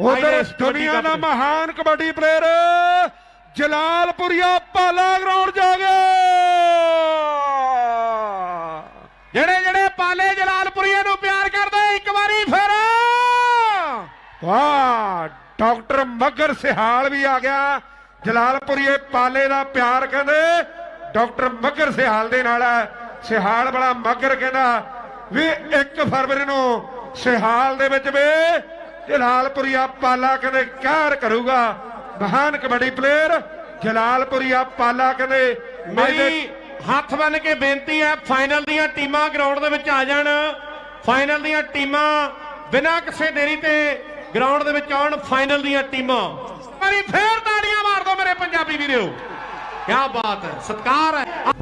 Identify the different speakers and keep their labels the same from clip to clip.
Speaker 1: ਉਧਰ ਦੁਨੀਆ
Speaker 2: ਦਾ।
Speaker 1: ਮਹਾਨ ਕਬੱਡੀ ਪਲੇਅਰ ਜਲਾਲਪੁਰੀਆ ਪਾਲਾ ਗਰਾਊਂਡ ਜਾ ਗਿਆ
Speaker 2: ਜਿਹੜੇ ਜਿਹੜੇ ਪਾਲੇ ਜਲਾਲਪੁਰੀਏ ਨੂੰ ਪਿਆਰ ਕਰਦੇ ਇੱਕ ਵਾਰੀ ਫਿਰ
Speaker 1: ਵਾਹ ਡਾਕਟਰ ਮੱਗਰ ਸਿਹਾਲ ਵੀ ਆ ਗਿਆ ਜਲਾਲਪੁਰੀਏ ਪਾਲੇ ਦਾ ਪਿਆਰ ਕਹਿੰਦੇ ਡਾਕਟਰ ਮੱਗਰ ਸਿਹਾਲ ਦੇ ਨਾਲ ਹੈ। ਸਿਹਾਲ ਬੜਾ ਮੱਗਰ ਕਹਿੰਦਾ ਵੀ 1 ਫਰਵਰੀ ਨੂੰ ਸਿਹਾਲ ਦੇ ਵਿੱਚ ਵੀ ਜਲਾਲਪੁਰੀਆ ਪਾਲਾ ਕਹਿੰਦੇ ਕਹਿਰ ਕਰੂਗਾ। ਮਹਾਨ ਕਬੱਡੀ ਪਲੇਅਰ ਜਲਾਲਪੁਰੀਆ ਪਾਲਾ ਕਹਿੰਦੇ
Speaker 2: ਮੇਰੀ ਹੱਥ ਬੰਨ ਕੇ ਬੇਨਤੀ ਹੈ ਫਾਈਨਲ ਦੀਆਂ ਟੀਮਾਂ ਗਰਾਊਂਡ ਦੇ ਵਿੱਚ ਆ ਜਾਣ। ਫਾਈਨਲ ਦੀਆਂ ਟੀਮਾਂ ਬਿਨਾਂ ਕਿਸੇ ਦੇਰੀ ਤੇ ਗਰਾਊਂਡ ਦੇ ਵਿੱਚ ਆਉਣ ਫਾਈਨਲ ਦੀਆਂ ਟੀਮਾਂ। ਮੇਰੀ ਫੇਰ ਤਾੜੀਆਂ ਮਾਰ ਦਿਓ ਮੇਰੇ ਪੰਜਾਬੀ ਵੀਰੋ। ਕੀ ਬਾਤ ਹੈ ਸਤਿਕਾਰ ਹੈ।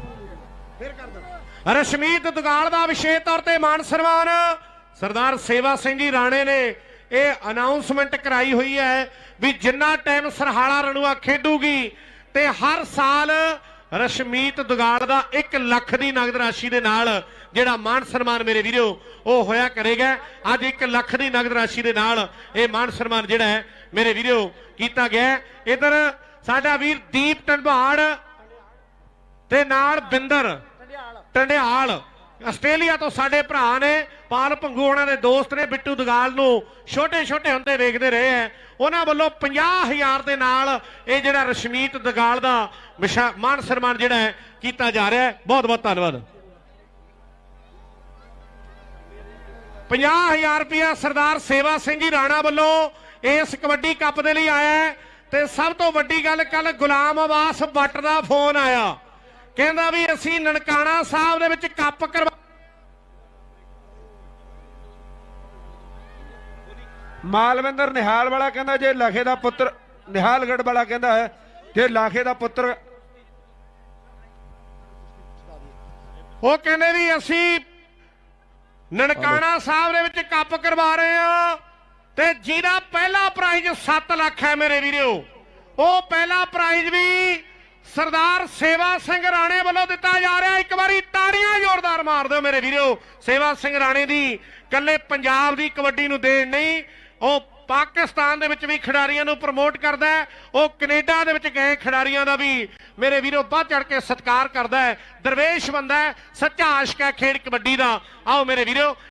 Speaker 2: ਰਸ਼ਮੀਤ ਦੁਗਾਲ ਦਾ ਵਿਸ਼ੇਸ਼ ਤੌਰ ਤੇ ਮਾਨ ਸਨਮਾਨ। ਸਰਦਾਰ ਸੇਵਾ ਸਿੰਘ ਜੀ ਰਾਣੇ ਨੇ ਇਹ ਅਨਾਉਂਸਮੈਂਟ ਕਰਾਈ ਹੋਈ ਹੈ ਵੀ ਜਿੰਨਾ ਟਾਈਮ ਸਰਹਾਲਾ ਰਣੂਆ ਖੇਡੂਗੀ ਤੇ ਹਰ ਸਾਲ ਰਸ਼ਮੀਤ ਦੁਗਾਲ ਦਾ 1 ਲੱਖ ਦੀ ਨਗਦ ਰਾਸ਼ੀ ਦੇ ਨਾਲ ਜਿਹੜਾ ਮਾਨ ਸਨਮਾਨ ਮੇਰੇ ਵੀਰੋ ਉਹ ਹੋਇਆ ਕਰੇਗਾ। ਅੱਜ 1 ਲੱਖ ਦੀ ਨਗਦ ਰਾਸ਼ੀ ਦੇ ਨਾਲ ਇਹ ਮਾਨ ਸਨਮਾਨ ਜਿਹੜਾ ਹੈ ਮੇਰੇ ਵੀਰੋ ਕੀਤਾ ਗਿਆ ਇਧਰ ਸਾਡਾ ਵੀਰ ਦੀਪ ਟੰਡਵਾੜ ਤੇ ਨਾਲ ਬਿੰਦਰ ਟੰਡਿਆਲ ਆਸਟ੍ਰੇਲੀਆ ਤੋਂ ਸਾਡੇ ਭਰਾ ਨੇ, ਪਾਲ ਭੰਗੂ ਉਹਨਾਂ ਦੇ ਦੋਸਤ ਨੇ, ਬਿੱਟੂ ਦਗਾਲ ਨੂੰ ਛੋਟੇ ਛੋਟੇ ਹੁੰਦੇ ਵੇਖਦੇ ਰਹੇ ਐ ਉਹਨਾਂ ਵੱਲੋਂ 50000 ਦੇ ਨਾਲ ਇਹ ਜਿਹੜਾ ਰਸ਼ਮੀਤ ਦਗਾਲ ਦਾ ਵਿਸ਼ਾ- ਮਾਨ ਸਨਮਾਨ ਜਿਹੜਾ ਹੈ ਕੀਤਾ ਜਾ ਰਿਹਾ ਹੈ। ਬਹੁਤ ਬਹੁਤ ਧੰਨਵਾਦ 50000 ਰੁਪਇਆ ਸਰਦਾਰ ਸੇਵਾ ਸਿੰਘ ਜੀ ਰਾਣਾ ਵੱਲੋਂ ਇਸ ਕਬੱਡੀ ਕੱਪ ਦੇ ਲਈ ਆਇਆ ਹੈ। ਤੇ ਸਭ ਤੋਂ ਵੱਡੀ ਗੱਲ ਕੱਲ ਗੁਲਾਮ ਆਵਾਸ ਬੱਟ ਦਾ ਫੋਨ ਆਇਆ। ਕਹਿੰਦਾ ਵੀ ਅਸੀਂ ਨਨਕਾਣਾ ਸਾਹਿਬ ਦੇ ਵਿੱਚ ਕੱਪ ਕਰਵਾ
Speaker 1: ਮਾਲਵਿੰਦਰ ਨਿਹਾਲ ਵਾਲਾ ਕਹਿੰਦਾ ਜੇ ਲਖੇ ਦਾ ਪੁੱਤਰ ਨਿਹਾਲਗੜ ਵਾਲਾ ਕਹਿੰਦਾ ਹੈ ਜੇ ਲਾਖੇ ਦਾ ਪੁੱਤਰ
Speaker 2: ਉਹ ਕਹਿੰਦੇ ਵੀ ਅਸੀਂ ਨਨਕਾਣਾ ਸਾਹਿਬ ਦੇ ਵਿੱਚ ਕੱਪ ਕਰਵਾ ਰਹੇ ਆ ਤੇ ਜਿਹਦਾ ਪਹਿਲਾ ਪ੍ਰਾਈਜ਼ 7 ਲੱਖ ਹੈ ਮੇਰੇ ਵੀਰੋ, ਉਹ ਪਹਿਲਾ ਪ੍ਰਾਈਜ਼ ਵੀ ਸਰਦਾਰ ਸੇਵਾ ਸਿੰਘ ਰਾਣੇ ਵੱਲੋਂ ਦਿੱਤਾ ਜਾ ਰਿਹਾ। ਇੱਕ ਵਾਰੀ ਤਾੜੀਆਂ ਜ਼ੋਰਦਾਰ ਮਾਰ ਦਿਓ ਮੇਰੇ ਵੀਰੋ। ਸੇਵਾ ਸਿੰਘ ਰਾਣੇ ਦੀ ਕੱਲੇ ਪੰਜਾਬ ਦੀ ਕਬੱਡੀ ਨੂੰ ਦੇਣ ਨਹੀਂ, ਉਹ ਪਾਕਿਸਤਾਨ ਦੇ ਵਿੱਚ ਵੀ ਖਿਡਾਰੀਆਂ ਨੂੰ ਪ੍ਰਮੋਟ ਕਰਦਾ ਹੈ। ਉਹ ਕੈਨੇਡਾ ਦੇ ਵਿੱਚ ਗਏ ਖਿਡਾਰੀਆਂ ਦਾ ਵੀ ਮੇਰੇ ਵੀਰੋ ਵੱਧ ਚੜ ਕੇ ਸਤਿਕਾਰ ਕਰਦਾ ਹੈ। ਦਰਵੇਸ਼ ਬੰਦਾ ਹੈ, ਸੱਚਾ ਆਸ਼ਕ ਹੈ ਖੇਡ ਕਬੱਡੀ ਦਾ। ਆਓ ਮੇਰੇ ਵੀਰੋ।